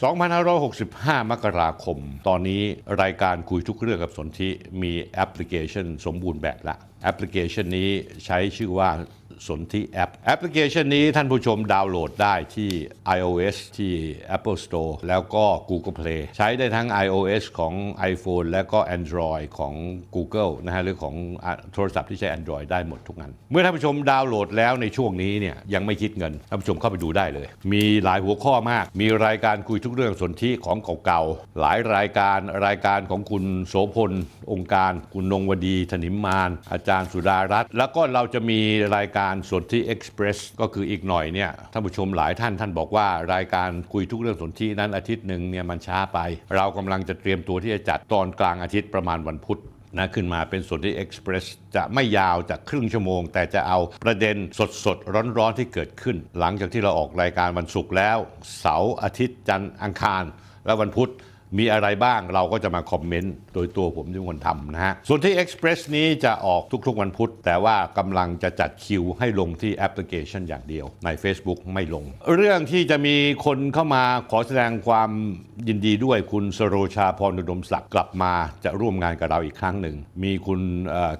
2565 มกราคม ตอนนี้รายการคุยทุกเรื่องกับสนธิมีแอปพลิเคชันสมบูรณ์แบบละแอปพลิเคชันนี้ใช้ชื่อว่า สนธิแอป แอปพลิเคชันนี้ท่านผู้ชมดาวน์โหลดได้ที่ iOS ที่ Apple Store แล้วก็ Google Play ใช้ได้ทั้ง iOS ของ iPhone และก็ Android ของ Google นะฮะหรือของโทรศัพท์ที่ใช้ Android ได้หมดทุกอัน เมื่อท่านผู้ชมดาวน์โหลดแล้วในช่วงนี้เนี่ยยังไม่คิดเงินท่านผู้ชมเข้าไปดูได้เลย มีหลายหัวข้อมาก มีรายการคุยทุกเรื่องสนธิของเก่าๆหลายรายการรายการของคุณโสพลองค์การ คุณนงวดีถนิมมาน อาจารย์สุดารัตน์แล้วก็เราจะมีรายการสนธิเอ็กซ์เพรสก็คืออีกหน่อยเนี่ยท่านผู้ชมหลายท่านท่านบอกว่ารายการคุยทุกเรื่องสนธินั้นอาทิตย์หนึ่งเนี่ยมันช้าไป เรากำลังจะเตรียมตัวที่จะจัดตอนกลางอาทิตย์ประมาณวันพุธนะขึ้นมาเป็นส่วนที่เอ็กซ์เพรสจะไม่ยาวจากครึ่งชั่วโมง แต่จะเอาประเด็นสดสดร้อนร้อนๆที่เกิดขึ้น หลังจากที่เราออกรายการวันศุกร์แล้ว เสาร์อาทิตย์จันทร์อังคาร และวันพุธ มีอะไรบ้างเราก็จะมาคอมเมนต์โดยตัวผมที่เป็นคนทำนะฮะ ส่วนที่ Express นี้จะออกทุกๆวันพุธ แต่ว่ากำลังจะจัดคิวให้ลงที่แอปพลิเคชันอย่างเดียว ใน Facebook ไม่ลง เรื่องที่จะมีคนเข้ามาขอแสดงความยินดีด้วยคุณสโรชาพรอุดมศักดิ์กลับมาจะร่วมงานกับเราอีกครั้งหนึ่ง มีคุณ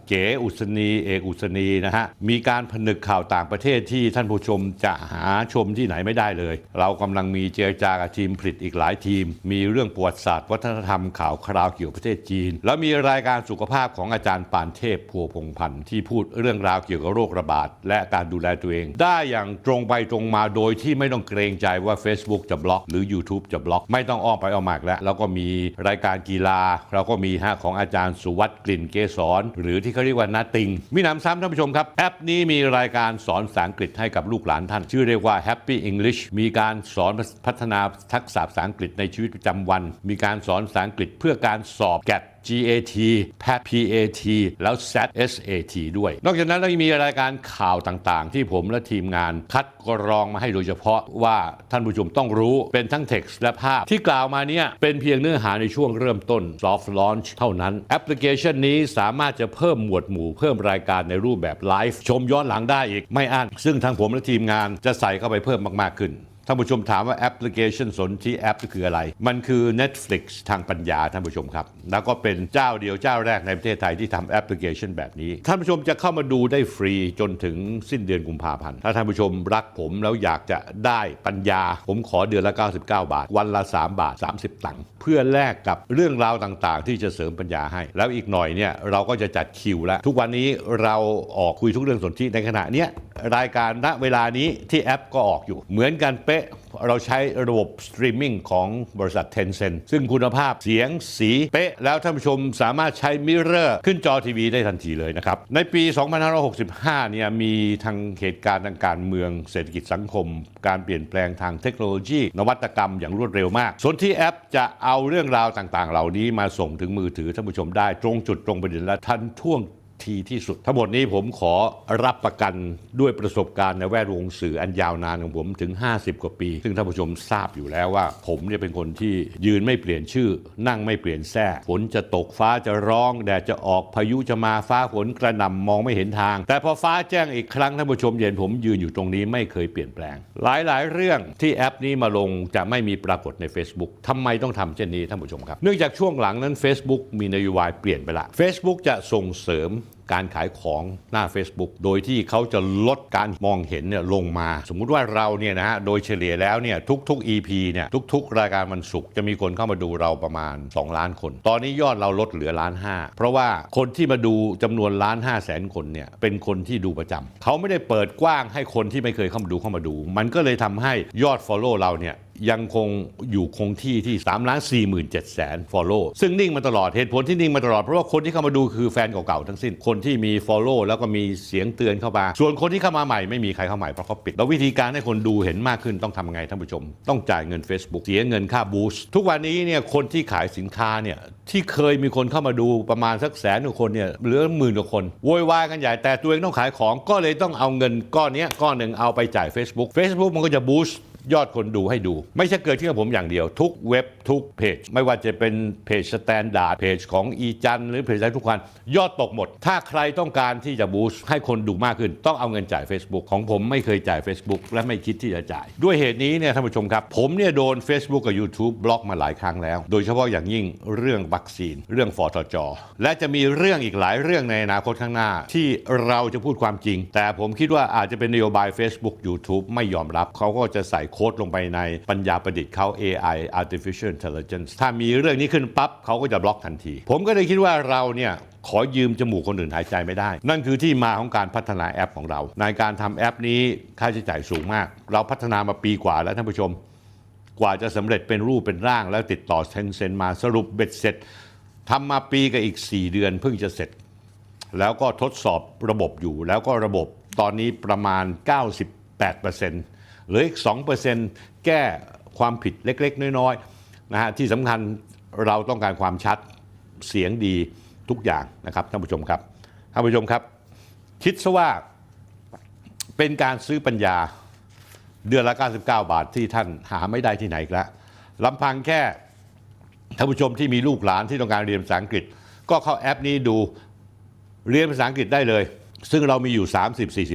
เก๋อุศนีเอกอุศนีนะฮะ มีการผนึกข่าวต่างประเทศที่ท่านผู้ชมจะหาชมที่ไหนไม่ได้เลย เรากำลังมีเจรจากับทีมผลิตอีกหลายทีม มีเรื่องปวัติศาสตร์ วัฒนธรรมข่าวคราวเกี่ยวกับประเทศจีน แล้วมีรายการสุขภาพของอาจารย์ปานเทพพัวพงพันธ์ที่พูดเรื่องราวเกี่ยวกับโรคระบาด และการดูแลตัวเอง ได้อย่างตรงไปตรงมาโดยที่ไม่ต้องเกรงใจว่า Facebook จะบล็อก หรือ YouTube จะบล็อก ไม่ต้องอ้อมไปอ้อมมากแล้วแล้วก็มีรายการกีฬาเราก็มีฮะของอาจารย์สุวัตกลิ่นเกษรหรือที่เขาเรียกว่านาติงมีหนำซ้ำท่านผู้ชมครับแอปนี้มีรายการสอนภาษาอังกฤษให้กับลูกหลานท่าน ชื่อเรียกว่า Happy English มีการสอนพัฒนาทักษะภาษาอังกฤษในชีวิตประจำวันมีการสอนภาษาอังกฤษเพื่อการสอบ GAT GAT PAT PAT แล้ว SAT SAT ด้วย นอกจากนั้นเรายังมีรายการข่าวต่างๆ ที่ผมและทีมงานคัดกรองมาให้โดยเฉพาะว่าท่านผู้ชมต้องรู้เป็นทั้ง text และภาพ ที่กล่าวมาเนี่ยเป็นเพียงเนื้อหาในช่วงเริ่มต้น soft launch เท่านั้น แอปพลิเคชันนี้สามารถจะเพิ่มหมวดหมู่เพิ่มรายการในรูปแบบไลฟ์ชมย้อนหลังได้อีกไม่อั้นซึ่งทางผมและทีมงานจะใส่เข้าไปเพิ่มมากๆขึ้น ท่านผู้ชมถามว่าแอปพลิเคชันสนที่แอปคืออะไร มันคือ Netflix ทางปัญญาท่านผู้ชมครับ แล้วก็เป็นเจ้าเดียวเจ้าแรกในประเทศไทยที่ทำแอปพลิเคชันแบบนี้ ท่านผู้ชมจะเข้ามาดูได้ฟรีจนถึงสิ้นเดือนกุมภาพันธ์ ถ้าท่านผู้ชมรักผมแล้วอยากจะได้ปัญญา ผมขอเดือนละ 99 บาท วันละ 3 บาท 30 ตังค์เพื่อแลกกับเรื่องราวต่างๆ ที่จะเสริมปัญญาให้ แล้วอีกหน่อยเนี่ยเราก็จะจัดคิวแล้วทุกวันนี้เราออกคุยทุกเรื่องสนที่ในขณะเนี้ย รายการณเวลานี้ที่แอปก็ออกอยู่ เหมือนกันเป๊ะเราใช้ระบบสตรีมมิ่งของบริษัท Tencent ซึ่งคุณภาพเสียงสีเป๊ะ แล้วท่านผู้ชมสามารถใช้มิเรอร์ขึ้นจอทีวีได้ทันทีเลยนะครับ ในปี 2565 เนี่ยมีทางเหตุการณ์ทางการเมืองเศรษฐกิจสังคม การเปลี่ยนแปลงทางเทคโนโลยี นวัตกรรมอย่างรวดเร็วมาก ส่วนที่แอปจะเอาเรื่องราวต่างๆ เหล่านี้มาส่งถึงมือถือท่านผู้ชมได้ตรงจุดตรงประเด็นและทันท่วง ทีที่สุด ทั้งหมดนี้ผมขอรับประกันด้วยประสบการณ์ในแวดวงสื่ออันยาวนานของผมถึง 50 กว่าปี ซึ่งท่านผู้ชมทราบอยู่แล้วว่า ผมเนี่ยเป็นคนที่ยืนไม่เปลี่ยนชื่อ นั่งไม่เปลี่ยนแท้ฝนจะตกฟ้าจะร้องแดดจะออกพายุจะมาฟ้าฝนกระหน่ำมองไม่เห็นทาง แต่พอฟ้าแจ้งอีกครั้งท่านผู้ชมเห็นผมยืนอยู่ตรงนี้ไม่เคยเปลี่ยนแปลง หลายๆ เรื่องที่แอปนี้มาลงจะไม่มีปรากฏใน Facebook ทำไมต้องทำเช่นนี้ท่านผู้ชมครับ เนื่องจากช่วงหลังนั้น Facebook มีนโยบายเปลี่ยนไปละ Facebook จะส่งเสริมการขายของหน้า Facebook โดยที่เขาจะลดการมองเห็นเนี่ยลงมา สมมุติว่าเราเนี่ยนะฮะโดยเฉลี่ยแล้วเนี่ยทุกๆ EP เนี่ยทุก ๆ รายการวันศุกจะมีคนเข้ามาดูเราประมาณ 2 ล้านคน ตอนนี้ยอดเราลดเหลือล้านห้าเพราะว่าคนที่มาดูจำนวนล้านห้าแสนคนเนี่ยเป็นคนที่ดูประจำเขาไม่ได้เปิดกว้างให้คนที่ไม่เคยเข้ามาดูเข้ามาดู มันก็เลยทำให้ยอด Follow เราเนี่ย ยังคงอยู่คงที่ที่3ล้าน4 7 0 0 0 0 follow ซึ่งนิ่งมาตลอดเหตุผลที่นิ่งมาตลอด เพราะว่าคนที่เข้ามาดูคือแฟนเก่าๆทั้งสิ้นคนที่มี follow แล้วก็มีเสียงเตือนเข้ามา ส่วนคนที่เข้ามาใหม่ไม่มีใครเข้าใหม่เพราะเขาปิดแล้ววิธีการให้คนดูเห็นมากขึ้นต้องทำไงท่านผู้ชม ต้องจ่ายเงิน Facebook เสียเงินค่าบูสต์ทุกวันนี้เนี่ยคนที่ขายสินค้าเนี่ยที่เคยมีคนเข้ามาดูประมาณสักแสนกว่าคนเนี่ยเหลือหมื่นกว่าคนโวยวายกันใหญ่แต่ตัวเองต้องขายของก็เลยต้องเอาเงินก้อนนี้ก้อนหนึ่งเอาไปจ่าย Facebook Facebook มันก็จะบูสต์ ยอดคนดูให้ดู ไม่ใช่เกิดที่กับผมอย่างเดียว ทุกเว็บทุกเพจ ไม่ว่าจะเป็นเพจสแตนดาร์ดเพจของอีจันหรือเพจอะไรทุกคนยอดตกหมด ถ้าใครต้องการที่จะบูสต์ให้คนดูมากขึ้น ต้องเอาเงินจ่าย Facebook ของผมไม่เคยจ่าย Facebook และไม่คิดที่จะจ่าย ด้วยเหตุนี้เนี่ยท่านผู้ชมครับ ผมเนี่ยโดน Facebook กับ YouTube บล็อกมาหลายครั้งแล้ว โดยเฉพาะอย่างยิ่งเรื่องวัคซีน เรื่องฟอทจและจะมีเรื่องอีกหลายเรื่องในอนาคตข้างหน้า ที่เราจะพูดความจริง แต่ผมคิดว่าอาจจะเป็นนโยบาย Facebook YouTube ไม่ยอมรับเขาก็จะใส่โค้ดลงไปในปัญญาประดิษฐ์เขา AI artificial intelligence ถ้ามีเรื่องนี้ขึ้นปั๊บเขาก็จะบล็อกทันที ผมก็เลยคิดว่าเราเนี่ยขอยืมจมูกคนอื่นหายใจไม่ได้ นั่นคือที่มาของการพัฒนาแอปของเรา ในการทำแอปนี้ค่าใช้จ่ายสูงมาก เราพัฒนามาปีกว่าแล้วท่านผู้ชม กว่าจะสำเร็จเป็นรูปเป็นร่าง แล้วติดต่อเซนเซนมาสรุปเบ็ดเสร็จทำมาปีกับอีก 4 เดือนเพิ่งจะเสร็จ แล้วก็ทดสอบระบบอยู่ แล้วก็ระบบตอนนี้ประมาณ 98%เหลืออีก 2%แก้ความผิดเล็ก ๆ น้อยๆนะฮะที่สำคัญเราต้องการความชัดเสียงดีทุกอย่างนะครับท่านผู้ชมครับท่านผู้ชมครับ คิดซะว่าเป็นการซื้อปัญญาเดือนละ 99 บาทที่ท่านหาไม่ได้ที่ไหนอีกแล้วลำพังแค่ท่านผู้ชมที่มีลูกหลานที่ต้องการเรียนภาษาอังกฤษ ก็เข้าแอปนี้ดูเรียนภาษาอังกฤษได้เลย ซึ่งเรามีอยู่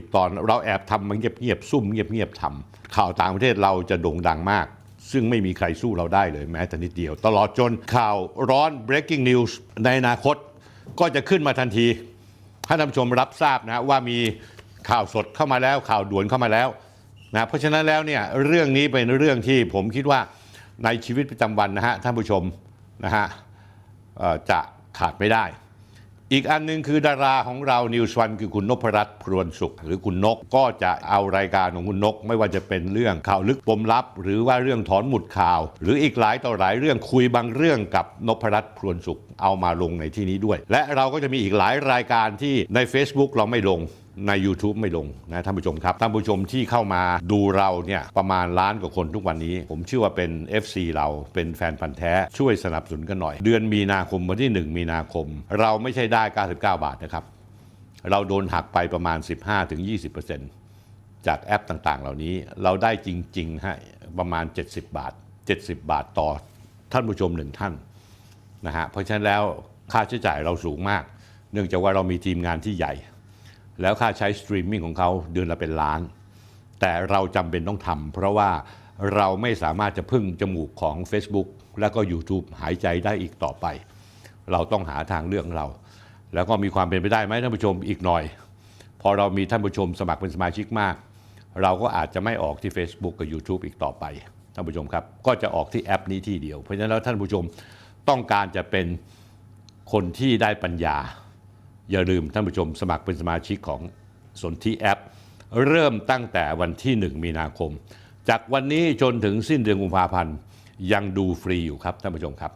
30-40 ตอน เราแอบทำมันเงียบๆซุ่มเงียบๆทำข่าวต่างประเทศเราจะโด่งดังมาก ซึ่งไม่มีใครสู้เราได้เลยแม้แต่นิดเดียว ตลอดจนข่าวร้อน breaking news ในอนาคตก็จะขึ้นมาทันทีถ้ท่านผู้ชมรับทราบนะว่ามีข่าวสดเข้ามาแล้วข่าวด่วนเข้ามาแล้วนะเพราะฉะนั้นแล้วเนี่ยเรื่องนี้เป็นเรื่องที่ผมคิดว่าในชีวิตประจำวันนะฮะท่านผู้ชมนะฮะจะขาดไม่ได้ อีกอันหนึงคือดาราของเรานิวส์วันคือคุณนพรัตน์พรวนสุข หรือคุณนกก็จะเอารายการของคุณนก ไม่ว่าจะเป็นเรื่องข่าวลึกปมลับ หรือว่าเรื่องถอนหมุดข่าว หรืออีกหลายต่อหลายเรื่องคุยบางเรื่องกับนพรัตน์พรวนสุขเอามาลงในที่นี้ด้วย และเราก็จะมีอีกหลายรายการที่ใน Facebook เราไม่ลง ใน YouTube ไม่ลงนะท่านผู้ชมครับท่านผู้ชมที่เข้ามาดูเราเนี่ยประมาณล้านกว่าคนทุกวันนี้ ผมเชื่อว่าเป็น FC เราเป็นแฟนพันธ์แท้ช่วยสนับสนุนกันหน่อย เดือนมีนาคมวันที่ 1 มีนาคม เราไม่ใช่ได้ 99 บาทนะครับ เราโดนหักไปประมาณ 15-20%จากแอปต่างๆ เหล่านี้เราได้จริงๆฮะประมาณ 70 บาท 70 บาทต่อท่านผู้ชมหนึ่งท่านนะฮะเพราะฉะนั้นแล้วค่าใช้จ่ายเราสูงมาก เนื่องจากว่าเรามีทีมงานที่ใหญ่ แล้วค่าใช้สตรีมมิ่งของเขาเดือนละเป็นล้าน แต่เราจำเป็นต้องทำเพราะว่าเราไม่สามารถจะพึ่งจมูกของ Facebook แล้วก็ YouTube หายใจได้อีกต่อไป เราต้องหาทางเลือกของเรา แล้วก็มีความเป็นไปได้ไหมท่านผู้ชมอีกหน่อย พอเรามีท่านผู้ชมสมัครเป็นสมาชิกมาก เราก็อาจจะไม่ออกที่ Facebook กับ YouTube อีกต่อไป ท่านผู้ชมครับ ก็จะออกที่แอปนี้ที่เดียว เพราะฉะนั้นแล้วท่านผู้ชมต้องการจะเป็นคนที่ได้ปัญญา อย่าลืมท่านผู้ชมสมัครเป็นสมาชิกของสนธิแอป เริ่มตั้งแต่วันที่ 1 มีนาคม จากวันนี้จนถึงสิ้นเดือนกุมภาพันธ์ยังดูฟรีอยู่ครับท่านผู้ชมครับ